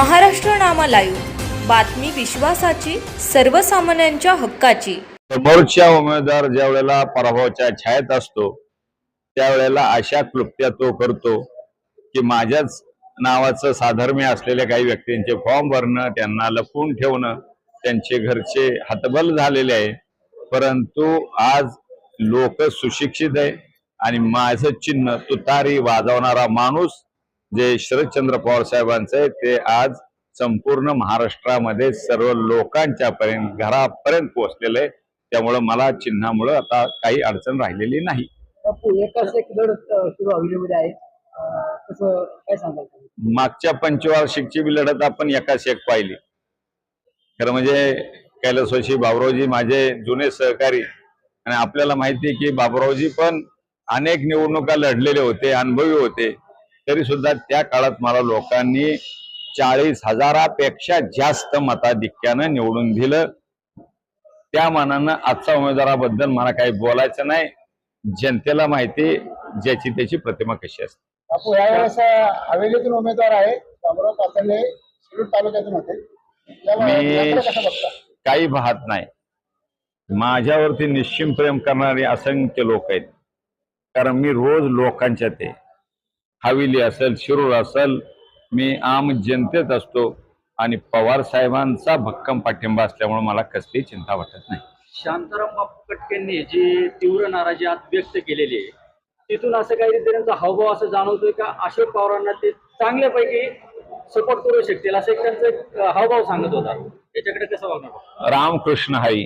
महाराष्ट्र नामा live. बातमी विश्वासाची सर्वसामान्यांच्या हक्काची. समोरच्या उमेदवार ज्या वेळेला पराभवाच्या छायेत असतो त्यावेळेला अशा क्लुप्त्या तो करतो की माझ्याच नावाचं साधर्म्य असलेल्या काही व्यक्तींचे फॉर्म भरणं त्यांना लपवून ठेवणं त्यांचे घरचे हतबल झालेले आहे. परंतु आज लोक सुशिक्षित आहे आणि माझं चिन्ह तुतारी वाजवणारा माणूस जे शरदचंद्र पवार साहेबांचं आहे ते आज संपूर्ण महाराष्ट्रामध्ये सर्व लोकांच्या पर्यंत घरापर्यंत पोहोचलेलं आहे. त्यामुळं मला चिन्हामुळं आता काही अडचण राहिलेली नाही? मागच्या पंचवार्षिकची बी लढत आपण एकाच एक पाहिली. खरं म्हणजे कैलासवासी बाबुरावजी माझे जुने सहकारी. आणि आपल्याला माहिती की बाबुरावजी पण अनेक निवडणुका लढलेले होते अनुभवी होते. तरी सुद्धा त्या काळात मला लोकांनी चाळीस हजारापेक्षा जास्त मताधिक्यानं निवडून दिलं. त्या मानानं आजच्या उमेदवाराबद्दल मला काही बोलायचं नाही. जनतेला माहिती ज्याची त्याची प्रतिमा कशी असते. बापू यावेळेस अं, हवेलीतून उमेदवार आहे बाबुराव पातळले शिरूर तालुक्यातून होते. या- मी काही पाहत नाही. माझ्यावरती निश्चिम प्रेम करणारे असंख्य लोक आहेत. कारण मी रोज लोकांच्यात आहे हवेली असेल शिरूर असेल मी आम जनतेत असतो आणि पवार साहेबांचा भक्कम पाठिंबा असल्यामुळे मला कसलीही चिंता वाटत नाही. शांताराम बापू कटकेंनी जी तीव्र नाराजी आज व्यक्त केलेली आहे तिथून असं काही त्यांचा हावभाव असं जाणवतोय का? अशोक पवारांना ते चांगल्यापैकी सपोर्ट करू शकतील असं एक त्यांचं हावभाव सांगत होता. याच्याकडे कसं बघणार? रामकृष्ण हरी